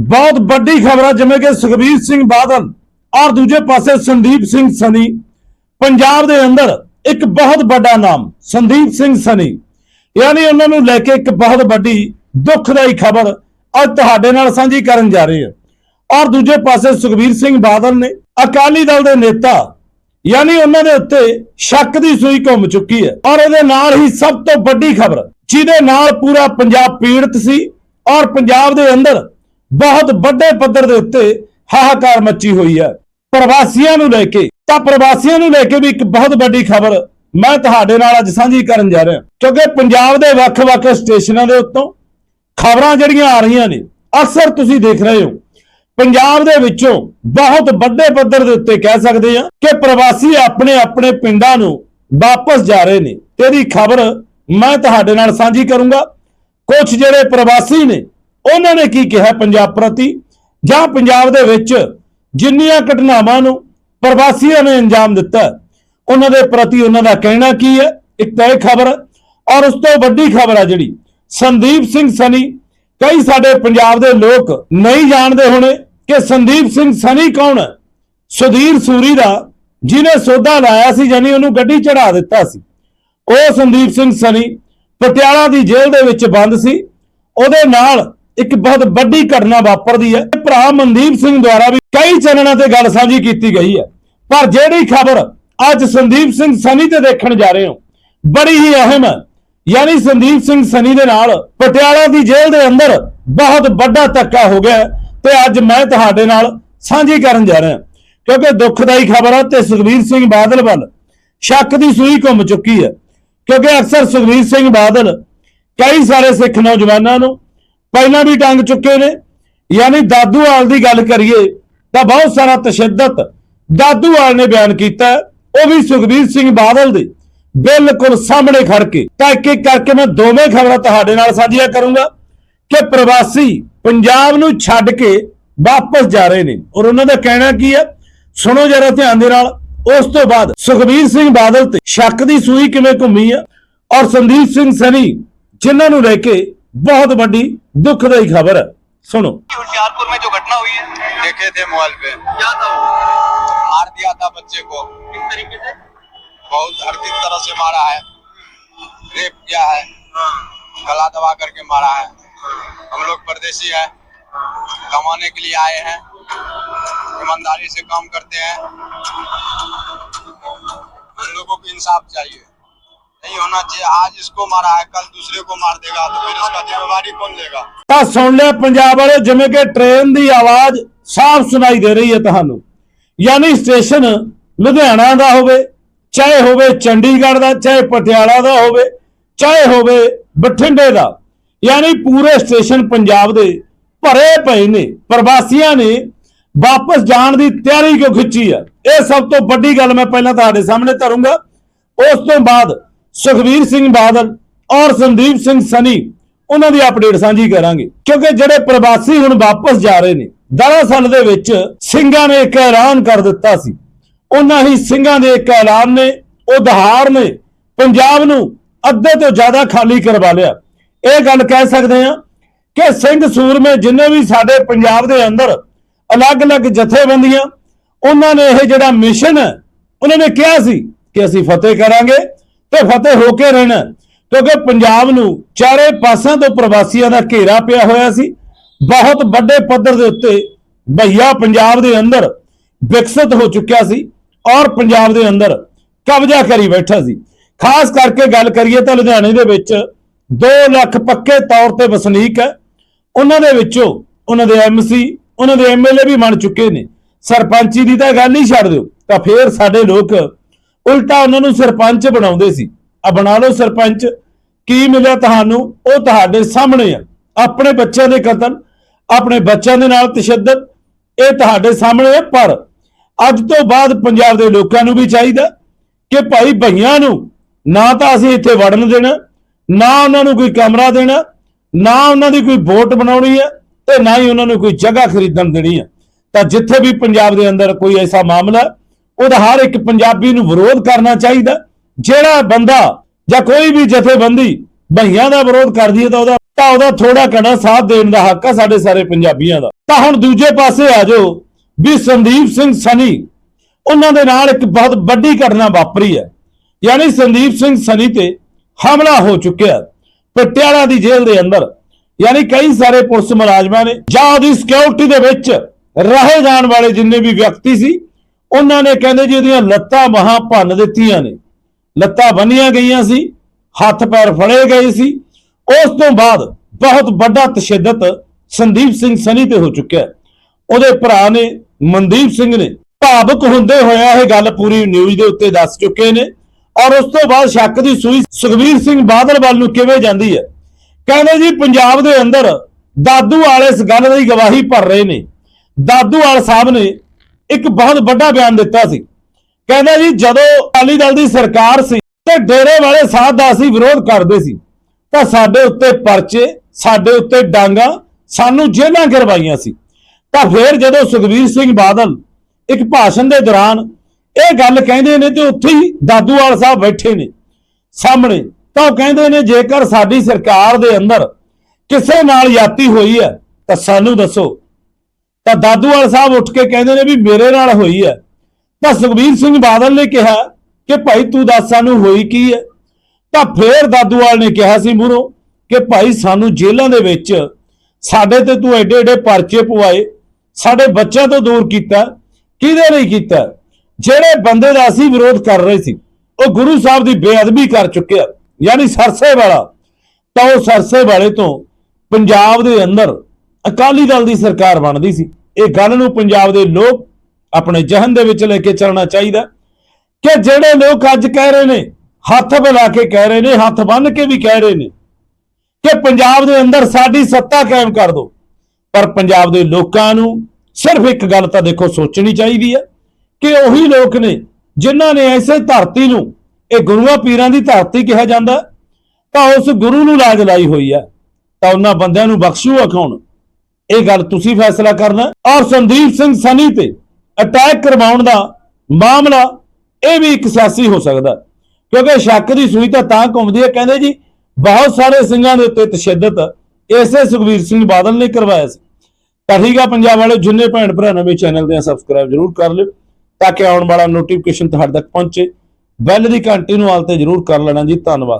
ਬਹੁਤ ਵੱਡੀ ਖਬਰ ਹੈ ਜਿਵੇਂ ਕਿ ਸੁਖਬੀਰ ਸਿੰਘ ਬਾਦਲ ਔਰ ਦੂਜੇ ਪਾਸੇ ਸੰਦੀਪ ਸਿੰਘ ਸਨੀ, ਪੰਜਾਬ ਦੇ ਅੰਦਰ ਇੱਕ ਬਹੁਤ ਵੱਡਾ ਨਾਮ, ਸੰਦੀਪ ਸਿੰਘ ਸਨੀ। ਯਾਨੀ ਉਹਨਾਂ ਨੂੰ ਲੈ ਕੇ ਇੱਕ ਬਹੁਤ ਵੱਡੀ ਦੁੱਖਦਾਈ ਖਬਰ ਅੱਜ ਤੁਹਾਡੇ ਨਾਲ ਸਾਂਝੀ ਕਰਨ ਜਾ ਰਹੇ ਹਾਂ। ਔਰ ਦੂਜੇ ਪਾਸੇ ਸੁਖਬੀਰ ਸਿੰਘ ਬਾਦਲ ਨੇ ਅਕਾਲੀ ਦਲ ਦੇ ਨੇਤਾ, ਯਾਨੀ ਉਹਨਾਂ ਦੇ ਉੱਤੇ ਸ਼ੱਕ ਦੀ ਸੂਈ ਘੁੰਮ ਚੁੱਕੀ ਹੈ। ਔਰ ਇਹਦੇ ਨਾਲ ਹੀ ਸਭ ਤੋਂ ਵੱਡੀ ਖਬਰ, ਜਿਹਦੇ ਨਾਲ ਪੂਰਾ ਪੰਜਾਬ ਪੀੜਤ ਸੀ ਔਰ ਪੰਜਾਬ ਦੇ ਅੰਦਰ ਬਹੁਤ ਵੱਡੇ ਪੱਧਰ ਦੇ ਉੱਤੇ ਹਾਹਾਕਾਰ ਮੱਚੀ ਹੋਈ ਹੈ। ਪ੍ਰਵਾਸੀਆਂ ਨੂੰ ਲੈ ਕੇ, ਤਾਂ ਪ੍ਰਵਾਸੀਆਂ ਨੂੰ ਲੈ ਕੇ ਵੀ ਇੱਕ ਬਹੁਤ ਵੱਡੀ ਖਬਰ ਮੈਂ ਤੁਹਾਡੇ ਨਾਲ ਅੱਜ ਸਾਂਝੀ ਕਰਨ ਜਾ ਰਿਹਾ। ਕਿਉਂਕਿ ਪੰਜਾਬ ਦੇ ਵੱਖ-ਵੱਖ ਸਟੇਸ਼ਨਾਂ ਦੇ ਉੱਤੋਂ ਖਬਰਾਂ ਜਿਹੜੀਆਂ ਆ ਰਹੀਆਂ ਨੇ, ਅਕਸਰ ਤੁਸੀਂ ਦੇਖ ਰਹੇ ਹੋ। ਪੰਜਾਬ ਦੇ ਵਿੱਚੋਂ ਬਹੁਤ ਵੱਡੇ ਪੱਧਰ ਦੇ ਉੱਤੇ ਕਹਿ ਸਕਦੇ ਆ ਕਿ ਪ੍ਰਵਾਸੀ ਆਪਣੇ ਆਪਣੇ ਪਿੰਡਾਂ ਨੂੰ ਵਾਪਸ ਜਾ ਰਹੇ ਨੇ। ਤੇਰੀ ਖਬਰ ਮੈਂ ਤੁਹਾਡੇ ਨਾਲ ਸਾਂਝੀ ਕਰੂੰਗਾ। ਕੁਝ ਜਿਹੜੇ ਪ੍ਰਵਾਸੀ ਨੇ ਉਹਨਾਂ ਨੇ ਕੀ ਕਿਹਾ ਪੰਜਾਬ ਪ੍ਰਤੀ? ਜਾਂ ਪੰਜਾਬ ਦੇ ਵਿੱਚ ਜਿੰਨੀਆਂ ਘਟਨਾਵਾਂ ਨੂੰ ਪ੍ਰਵਾਸੀਆਂ ਨੇ ਅੰਜਾਮ ਦਿੱਤਾ, ਉਹਨਾਂ ਦੇ ਪ੍ਰਤੀ ਉਹਨਾਂ ਦਾ ਕਹਿਣਾ ਕੀ ਹੈ? ਇੱਕ ਤਾਂ ਇਹ ਖਬਰ ਔਰ ਉਸ ਤੋਂ ਵੱਡੀ ਖਬਰ ਹੈ ਜਿਹੜੀ, ਸੰਦੀਪ ਸਿੰਘ ਸਨੀ। ਕਈ ਸਾਡੇ ਪੰਜਾਬ ਦੇ ਲੋਕ ਨਹੀਂ ਜਾਣਦੇ ਹੋਣੇ ਕਿ ਸੰਦੀਪ ਸਿੰਘ ਸਨੀ ਕੌਣ ਹੈ? ਸੁਧੀਰ ਸੂਰੀ ਦਾ, ਜਿਹਨੇ ਸੌਦਾ ਲਾਇਆ ਸੀ ਜਾਨੀ ਉਹਨੂੰ ਗੱਡੀ ਚੜਾ ਦਿੱਤਾ ਸੀ। ਉਹ ਸੰਦੀਪ ਸਿੰਘ ਸਨੀ ਪਟਿਆਲਾ ਦੀ ਜੇਲ੍ਹ ਦੇ ਵਿੱਚ ਬੰਦ ਸੀ। ਉਹਦੇ ਨਾਲ ਇੱਕ ਬਹੁਤ ਵੱਡੀ ਘਟਨਾ ਵਾਪਰਦੀ ਹੈ। ਭਰਾ ਮਨਦੀਪ ਸਿੰਘ ਦੁਆਰਾ ਵੀ ਕਈ ਚੈਨਲਾਂ ਤੇ ਗੱਲ ਸਾਂਝੀ ਕੀਤੀ ਗਈ ਹੈ। ਪਰ ਜਿਹੜੀ ਖਬਰ ਅੱਜ ਸੰਦੀਪ ਸਿੰਘ ਸਨੀ ਤੇ ਦੇਖਣ ਜਾ ਰਹੇ ਹੋ, ਬੜੀ ਹੀ ਅਹਿਮ ਹੈ। ਯਾਨੀ ਸੰਦੀਪ ਸਿੰਘ ਸਨੀ ਦੇ ਨਾਲ ਪਟਿਆਲਾ ਦੀ ਜੇਲ੍ਹ ਦੇ ਅੰਦਰ ਬਹੁਤ ਵੱਡਾ ਧੱਕਾ ਹੋ ਗਿਆ ਤੇ ਅੱਜ ਮੈਂ ਤੁਹਾਡੇ ਨਾਲ ਸਾਂਝੀ ਕਰਨ ਜਾ ਰਿਹਾ ਕਿਉਂਕਿ ਦੁੱਖਦਾਈ ਖਬਰ ਹੈ ਤੇ ਸੁਖਬੀਰ ਸਿੰਘ ਬਾਦਲ ਵੱਲ ਸ਼ੱਕ ਦੀ ਸੂਈ ਘੁੰਮ ਚੁੱਕੀ ਹੈ। ਕਿਉਂਕਿ ਅਕਸਰ ਸੁਖਬੀਰ ਸਿੰਘ ਬਾਦਲ ਕਈ ਸਾਰੇ ਸਿੱਖ ਨੌਜਵਾਨਾਂ ਨੂੰ ਪਹਿਲਾਂ ਵੀ ਟੰਗ ਚੁੱਕੇ ਨੇ, ਯਾਨੀ ਦਾਦੂਵਾਲ ਦੀ ਗੱਲ ਕਰੀਏ ਤਾਂ ਬਹੁਤ ਸਾਰਾ ਤਸ਼ੱਦਦ ਦਾਦੂਵਾਲ ਨੇ ਬਿਆਨ ਕੀਤਾ, ਉਹ ਵੀ ਸੁਖਬੀਰ ਸਿੰਘ ਬਾਦਲ ਦੇ, ਬਿਲਕੁਲ ਸਾਹਮਣੇ ਖੜ ਕੇ। ਤਾਂ ਇੱਕ ਇੱਕ ਕਰਕੇ ਮੈਂ ਦੋਵੇਂ ਖਬਰਾਂ ਤੁਹਾਡੇ ਨਾਲ ਸਾਂਝੀਆਂ ਕਰੂੰਗਾ ਕਿ ਪ੍ਰਵਾਸੀ ਪੰਜਾਬ ਨੂੰ ਛੱਡ ਕੇ ਵਾਪਸ ਜਾ ਰਹੇ ਨੇ। ਔਰ ਉਹਨਾਂ ਦਾ ਕਹਿਣਾ ਕੀ ਹੈ? ਸੁਣੋ ਜਰਾ ਧਿਆਨ ਦੇ ਨਾਲ। ਉਸ ਤੋਂ ਬਾਅਦ ਸੁਖਬੀਰ ਸਿੰਘ ਬਾਦਲ ਤੇ ਸ਼ੱਕ ਦੀ ਸੂਈ ਕਿਵੇਂ ਘੁੰਮੀ ਆ? ਔਰ ਸੰਦੀਪ ਸਿੰਘ ਸਨੀ ਜਿਨ੍ਹਾਂ ਨੂੰ ਲੈ ਕੇ बहुत बड़ी दुखदाई खबर। है सुनो। होशियारपुर में जो घटना हुई है देखे थे मोबाइल पे। क्या था मार दिया था बच्चे को। किस तरीके से? बहुत हर तरह से मारा है। रेप किया है। हाँ। गला दबा करके मारा है। हम लोग परदेशी है। कमाने के लिए आए हैं। ईमानदारी से काम करते हैं। हम लोगों को इंसाफ चाहिए। नहीं होना चाहिए आज इसको मारा है कल दूसरे को मार देगा तो फिर उसका जिम्मेवारी कौन लेगा ਤਾਂ ਸੁਣ ਲਿਆ ਪੰਜਾਬ ਵਾਲੇ ਜਿਵੇਂ ਕਿ ਟ੍ਰੇਨ ਦੀ ਆਵਾਜ਼ ਸਾਫ਼ ਸੁਣਾਈ ਦੇ ਰਹੀ ਹੈ ਤੁਹਾਨੂੰ ਯਾਨੀ ਸਟੇਸ਼ਨ ਲੁਧਿਆਣਾ ਦਾ ਹੋਵੇ ਚਾਹੇ ਹੋਵੇ ਚੰਡੀਗੜ੍ਹ ਦਾ ਚਾਹੇ ਪਟਿਆਲਾ ਦਾ ਹੋਵੇ ਚਾਹੇ ਹੋਵੇ ਬਠਿੰਡੇ ਦਾ ਯਾਨੀ ਪੂਰੇ ਸਟੇਸ਼ਨ ਪੰਜਾਬ ਦੇ ਭਰੇ ਪਏ ਨੇ ਪ੍ਰਵਾਸੀਆਂ ਨੇ ਵਾਪਸ ਜਾਣ ਦੀ ਤਿਆਰੀ ਕਿਉਂ ਖਿੱਚੀ ਹੈ ਇਹ ਸਭ ਤੋਂ ਵੱਡੀ ਗੱਲ ਮੈਂ ਪਹਿਲਾਂ ਤੁਹਾਡੇ ਸਾਹਮਣੇ ਧਰੂੰਗਾ ਉਸ ਤੋਂ ਬਾਅਦ ਸੁਖਬੀਰ ਸਿੰਘ ਬਾਦਲ ਔਰ ਸੰਦੀਪ ਸਿੰਘ ਸਨੀ, ਉਹਨਾਂ ਦੀ ਅਪਡੇਟ ਸਾਂਝੀ ਕਰਾਂਗੇ। ਕਿਉਂਕਿ ਜਿਹੜੇ ਪ੍ਰਵਾਸੀ ਹੁਣ ਵਾਪਸ ਜਾ ਰਹੇ ਨੇ, ਦਰਅਸਲ ਦੇ ਵਿੱਚ ਸਿੰਘਾਂ ਨੇ ਇੱਕ ਐਲਾਨ ਕਰ ਦਿੱਤਾ ਸੀ। ਉਹਨਾਂ ਹੀ ਸਿੰਘਾਂ ਦੇ ਇੱਕ ਐਲਾਨ ਨੇ, ਉਹ ਦਹਾੜ ਨੇ, ਪੰਜਾਬ ਨੂੰ ਅੱਧੇ ਤੋਂ ਜ਼ਿਆਦਾ ਖਾਲੀ ਕਰਵਾ ਲਿਆ। ਇਹ ਗੱਲ ਕਹਿ ਸਕਦੇ ਹਾਂ ਕਿ ਸਿੰਘ ਸੂਰਮੇ ਜਿੰਨੇ ਵੀ ਸਾਡੇ ਪੰਜਾਬ ਦੇ ਅੰਦਰ ਅਲੱਗ-ਅਲੱਗ ਜਥੇਬੰਦੀਆਂ, ਉਹਨਾਂ ਨੇ ਇਹ ਜਿਹੜਾ ਮਿਸ਼ਨ ਹੈ, ਉਹਨਾਂ ਨੇ ਕਿਹਾ ਸੀ ਕਿ ਅਸੀਂ ਫਤਿਹ ਕਰਾਂਗੇ ਤੇ ਫਤਿਹ ਹੋ ਕੇ ਰਹਿਣਾ। ਕਿਉਂਕਿ ਪੰਜਾਬ ਨੂੰ ਚਾਰੇ ਪਾਸਿਆਂ ਤੋਂ ਪ੍ਰਵਾਸੀਆਂ ਦਾ ਘੇਰਾ ਪਿਆ ਹੋਇਆ ਸੀ। ਬਹੁਤ ਵੱਡੇ ਪੱਧਰ ਦੇ ਉੱਤੇ ਭਈਆ ਪੰਜਾਬ ਦੇ ਅੰਦਰ ਵਿਕਸਿਤ ਹੋ ਚੁੱਕਿਆ ਸੀ ਔਰ ਪੰਜਾਬ ਦੇ ਅੰਦਰ ਕਬਜ਼ਾ ਕਰੀ ਬੈਠਾ ਸੀ। ਖਾਸ ਕਰਕੇ ਗੱਲ ਕਰੀਏ ਤਾਂ ਲੁਧਿਆਣੇ ਦੇ ਵਿੱਚ 2 ਲੱਖ ਪੱਕੇ ਤੌਰ ਤੇ ਵਸਨੀਕ ਹੈ। ਉਹਨਾਂ ਦੇ ਵਿੱਚੋਂ ਉਹਨਾਂ ਦੇ ਐਮਸੀ ਉਹਨਾਂ ਦੇ ਐਮਐਲਏ ਵੀ ਬਣ ਚੁੱਕੇ ਨੇ। ਸਰਪੰਚੀ ਦੀ ਤਾਂ ਗੱਲ ਹੀ ਛੱਡ ਦਿਓ। ਤਾਂ ਫੇਰ ਸਾਡੇ ਲੋਕ ਉਲਟਾ ਉਹਨਾਂ ਨੂੰ ਸਰਪੰਚ ਬਣਾਉਂਦੇ ਸੀ। ਆ ਬਣਾ ਲਓ ਸਰਪੰਚ, ਕੀ ਮਿਲਿਆ ਤੁਹਾਨੂੰ? ਉਹ ਤੁਹਾਡੇ ਸਾਹਮਣੇ ਆ। ਆਪਣੇ ਬੱਚਿਆਂ ਦੇ ਕਤਲ, ਆਪਣੇ ਬੱਚਿਆਂ ਦੇ ਨਾਲ ਤਸ਼ੱਦਦ, ਇਹ ਤੁਹਾਡੇ ਸਾਹਮਣੇ ਹੈ ਪਰ ਅੱਜ ਤੋਂ ਬਾਅਦ ਪੰਜਾਬ ਦੇ ਲੋਕਾਂ ਨੂੰ ਵੀ ਚਾਹੀਦਾ ਕਿ ਭਾਈ ਭਈਆਂ ਨੂੰ ਨਾ ਤਾਂ ਅਸੀਂ ਇੱਥੇ ਵੜਨ ਦੇਣਾ, ਨਾ ਉਹਨਾਂ ਨੂੰ ਕੋਈ ਕਮਰਾ ਦੇਣਾ, ਨਾ ਉਹਨਾਂ ਦੀ ਕੋਈ ਵੋਟ ਬਣਾਉਣੀ ਹੈ ਤੇ ਨਾ ਹੀ ਉਹਨਾਂ ਨੂੰ ਕੋਈ ਜਗ੍ਹਾ ਖਰੀਦਣ ਦੇਣੀ ਹੈ ਤਾਂ ਜਿੱਥੇ ਵੀ ਪੰਜਾਬ ਦੇ ਅੰਦਰ ਕੋਈ ਐਸਾ ਮਾਮਲਾ ਉਹਦਾ ਹਰ ਇੱਕ ਪੰਜਾਬੀ ਨੂੰ ਵਿਰੋਧ ਕਰਨਾ ਚਾਹੀਦਾ। ਜਿਹੜਾ ਬੰਦਾ ਜਾਂ ਕੋਈ ਵੀ ਜਥੇਬੰਦੀ ਭਈਆਂ ਦਾ ਵਿਰੋਧ ਕਰਦੀ ਹੈ ਤਾਂ ਉਹਦਾ ਤਾਂ ਉਹਦਾ ਥੋੜਾ ਘਣਾ ਸਾਥ ਦੇਣ ਦਾ ਹੱਕ ਆ ਸਾਡੇ ਸਾਰੇ ਪੰਜਾਬੀਆਂ ਦਾ। ਤਾਂ ਹੁਣ ਦੂਜੇ ਪਾਸੇ ਆ ਜਾਓ, ਵੀ ਸੰਦੀਪ ਸਿੰਘ ਸਨੀ, ਉਹਨਾਂ ਦੇ ਨਾਲ ਇੱਕ ਬਹੁਤ ਵੱਡੀ ਘਟਨਾ ਵਾਪਰੀ ਹੈ। ਯਾਨੀ ਸੰਦੀਪ ਸਿੰਘ ਸਨੀ ਤੇ ਹਮਲਾ ਹੋ ਚੁੱਕਿਆ ਪਟਿਆਲਾ ਦੀ ਜੇਲ੍ਹ ਦੇ ਅੰਦਰ। ਯਾਨੀ ਕਈ ਸਾਰੇ ਪੁਲਿਸ ਮੁਲਾਜ਼ਮਾਂ ਨੇ ਜਾਂ ਉਹਦੀ ਸਿਕਿਉਰਿਟੀ ਦੇ ਵਿੱਚ ਰਹੇ ਜਾਣ ਵਾਲੇ ਜਿੰਨੇ ਵੀ ਵਿਅਕਤੀ ਸੀ ਉਹਨਾਂ ਨੇ ਕਹਿੰਦੇ ਜੀ ਉਹਦੀਆਂ ਲੱਤਾਂ ਬਾਹਾਂ ਭੰਨ ਦਿੱਤੀਆਂ ਨੇ। ਲੱਤਾਂ ਬੰਨੀਆਂ ਗਈਆਂ ਸੀ, ਹੱਥ ਪੈਰ ਫੜੇ ਗਏ ਸੀ। ਉਸ ਤੋਂ ਬਾਅਦ ਬਹੁਤ ਵੱਡਾ ਤਸ਼ੱਦਦ ਸੰਦੀਪ ਸਿੰਘ ਸਨੀ ਤੇ ਹੋ ਚੁੱਕਿਆ। ਉਹਦੇ ਭਰਾ ਨੇ ਮਨਦੀਪ ਸਿੰਘ ਨੇ ਭਾਵੁਕ ਹੁੰਦੇ ਹੋਇਆ ਇਹ ਗੱਲ ਪੂਰੀ ਨਿਊਜ਼ ਦੇ ਉੱਤੇ ਦੱਸ ਚੁੱਕੇ ਨੇ। ਔਰ ਉਸ ਤੋਂ ਬਾਅਦ ਸ਼ੱਕ ਦੀ ਸੂਈ ਸੁਖਬੀਰ ਸਿੰਘ ਬਾਦਲ ਵੱਲ ਨੂੰ ਕਿਵੇਂ ਜਾਂਦੀ ਹੈ? ਕਹਿੰਦੇ ਜੀ, ਪੰਜਾਬ ਦੇ ਅੰਦਰ ਦਾਦੂ ਵਾਲੇ ਇਸ ਗੱਲ ਦੀ ਗਵਾਹੀ ਭਰ ਰਹੇ ਨੇ। ਦਾਦੂ ਵਾਲ ਸਾਹਿਬ ਨੇ ਇੱਕ ਬਹੁਤ ਵੱਡਾ ਬਿਆਨ ਦਿੱਤਾ ਸੀ। ਕਹਿੰਦਾ ਜੀ, ਜਦੋਂ ਅਕਾਲੀ ਦਲ ਦੀ ਸਰਕਾਰ ਸੀ ਤੇ ਡੇਰੇ ਵਾਲੇ ਸਾਧ ਦਾ ਅਸੀਂ ਵਿਰੋਧ ਕਰਦੇ ਸੀ, ਤਾਂ ਸਾਡੇ ਉੱਤੇ ਪਰਚੇ, ਸਾਡੇ ਉੱਤੇ ਡਾਂਗਾ ਸਾਨੂੰ ਜੇਲ੍ਹਾਂ ਕਰਵਾਈਆਂ ਸੀ। ਤਾਂ ਫਿਰ ਜਦੋਂ ਸੁਖਬੀਰ ਸਿੰਘ ਬਾਦਲ ਇੱਕ ਭਾਸ਼ਣ ਦੇ ਦੌਰਾਨ ਇਹ ਗੱਲ ਕਹਿੰਦੇ ਨੇ ਤੇ ਉੱਥੇ ਹੀ ਦਾਦੂਵਾਲ ਸਾਹਿਬ ਬੈਠੇ ਨੇ ਸਾਹਮਣੇ, ਤਾਂ ਉਹ ਕਹਿੰਦੇ ਨੇ, ਜੇਕਰ ਸਾਡੀ ਸਰਕਾਰ ਦੇ ਅੰਦਰ ਕਿਸੇ ਨਾਲ ਯਾਤੀ ਹੋਈ ਹੈ, ਤਾਂ ਸਾਨੂੰ ਦੱਸੋ। ਤਾਂ ਦਾਦੂਵਾਲ ਸਾਹਿਬ ਉੱਠ ਕੇ ਕਹਿੰਦੇ ਨੇ ਵੀ ਮੇਰੇ ਨਾਲ ਹੋਈ ਹੈ। ਤਾਂ ਸੁਖਬੀਰ ਸਿੰਘ ਬਾਦਲ ਨੇ ਕਿਹਾ ਕਿ ਭਾਈ ਤੂੰ ਦੱਸ ਸਾਨੂੰ ਹੋਈ ਕੀ ਹੈ। ਤਾਂ ਫੇਰ ਦਾਦੂਵਾਲ ਨੇ ਕਿਹਾ ਸੀ ਮੂਹਰੋਂ ਕਿ ਭਾਈ ਸਾਨੂੰ ਜੇਲ੍ਹਾਂ ਦੇ ਵਿੱਚ ਸਾਡੇ ਤੇ ਤੂੰ ਐਡੇ ਐਡੇ ਪਰਚੇ ਪਵਾਏ, ਸਾਡੇ ਬੱਚਿਆਂ ਤੋਂ ਦੂਰ ਕੀਤਾ, ਕਿਹਦੇ ਲਈ ਕੀਤਾ? ਜਿਹੜੇ ਬੰਦੇ ਦਾ ਅਸੀਂ ਵਿਰੋਧ ਕਰ ਰਹੇ ਸੀ, ਉਹ ਗੁਰੂ ਸਾਹਿਬ ਦੀ ਬੇਅਦਬੀ ਕਰ ਚੁੱਕਿਆ ਯਾਨੀ ਸਰਸੇ ਵਾਲਾ। ਤਾਂ ਉਹ ਸਰਸੇ ਵਾਲੇ ਤੋਂ ਪੰਜਾਬ ਦੇ ਅੰਦਰ ਅਕਾਲੀ ਦਲ ਦੀ ਸਰਕਾਰ ਬਣਦੀ ਸੀ। ਇਹ ਗੱਲ ਨੂੰ ਪੰਜਾਬ ਦੇ ਲੋਕ ਆਪਣੇ ਜਹਨ ਦੇ ਵਿੱਚ ਲੈ ਕੇ ਚੱਲਣਾ ਚਾਹੀਦਾ ਕਿ ਜਿਹੜੇ ਲੋਕ ਅੱਜ ਕਹਿ ਰਹੇ ਨੇ, ਹੱਥ ਮਿਲਾ ਕੇ ਕਹਿ ਰਹੇ ਨੇ, ਹੱਥ ਬੰਨ ਕੇ ਵੀ ਕਹਿ ਰਹੇ ਨੇ ਕਿ ਪੰਜਾਬ ਦੇ ਅੰਦਰ ਸਾਡੀ ਸੱਤਾ ਕਾਇਮ ਕਰ ਦਿਓ। ਪਰ ਪੰਜਾਬ ਦੇ ਲੋਕਾਂ ਨੂੰ ਸਿਰਫ ਇੱਕ ਗੱਲ ਤਾਂ ਦੇਖੋ ਸੋਚਣੀ ਚਾਹੀਦੀ ਹੈ ਕਿ ਉਹੀ ਲੋਕ ਨੇ ਜਿਨ੍ਹਾਂ ਨੇ ਐਸੇ ਧਰਤੀ ਨੂੰ, ਇਹ ਗੁਰੂਆਂ ਪੀਰਾਂ ਦੀ ਧਰਤੀ ਕਿਹਾ ਜਾਂਦਾ, ਤਾਂ ਉਸ ਗੁਰੂ ਨੂੰ ਲਾਜ ਲਾਈ ਹੋਈ ਹੈ ਤਾਂ ਉਹਨਾਂ ਬੰਦਿਆਂ ਨੂੰ ਬਖਸ਼ੂ ਕੌਣ? ਇਹ ਗੱਲ ਤੁਸੀਂ ਫੈਸਲਾ ਕਰਨਾ। ਔਰ ਸੰਦੀਪ ਸਿੰਘ ਸਨੀ ਤੇ ਅਟੈਕ ਕਰਵਾਉਣ ਦਾ ਮਾਮਲਾ ਇਹ ਵੀ ਇੱਕ ਸਿਆਸੀ ਹੋ ਸਕਦਾ। ਕਿਉਂਕਿ ਸ਼ੱਕ ਦੀ ਸੂਈ ਤਾਂ ਤਾਂ ਘੁੰਮਦੀ ਹੈ। ਕਹਿੰਦੇ ਜੀ, ਬਹੁਤ ਸਾਰੇ ਸਿੰਘਾਂ ਦੇ ਉੱਤੇ ਤਸ਼ੱਦਦ ਇਸੇ ਸੁਖਬੀਰ ਸਿੰਘ ਬਾਦਲ ਨੇ ਕਰਵਾਇਆ ਸੀ। ਤਾਂ ਠੀਕ ਆ ਪੰਜਾਬ ਵਾਲੇ, ਜਿੰਨੇ ਭੈਣ ਭਰਾ ਨਵੇਂ ਚੈਨਲ ਦੇ ਸਬਸਕ੍ਰਾਈਬ ਜਰੂਰ ਕਰ ਲਿਓ, ਤਾਂ ਕਿ ਆਉਣ ਵਾਲਾ ਨੋਟੀਫਿਕੇਸ਼ਨ ਤੁਹਾਡੇ ਤੱਕ ਪਹੁੰਚੇ। ਬੈਲ ਦੀ ਘੰਟੀ ਨੂੰ ਆਲ ਤੇ ਜਰੂਰ ਕਰ ਲੈਣਾ ਜੀ। ਧੰਨਵਾਦ।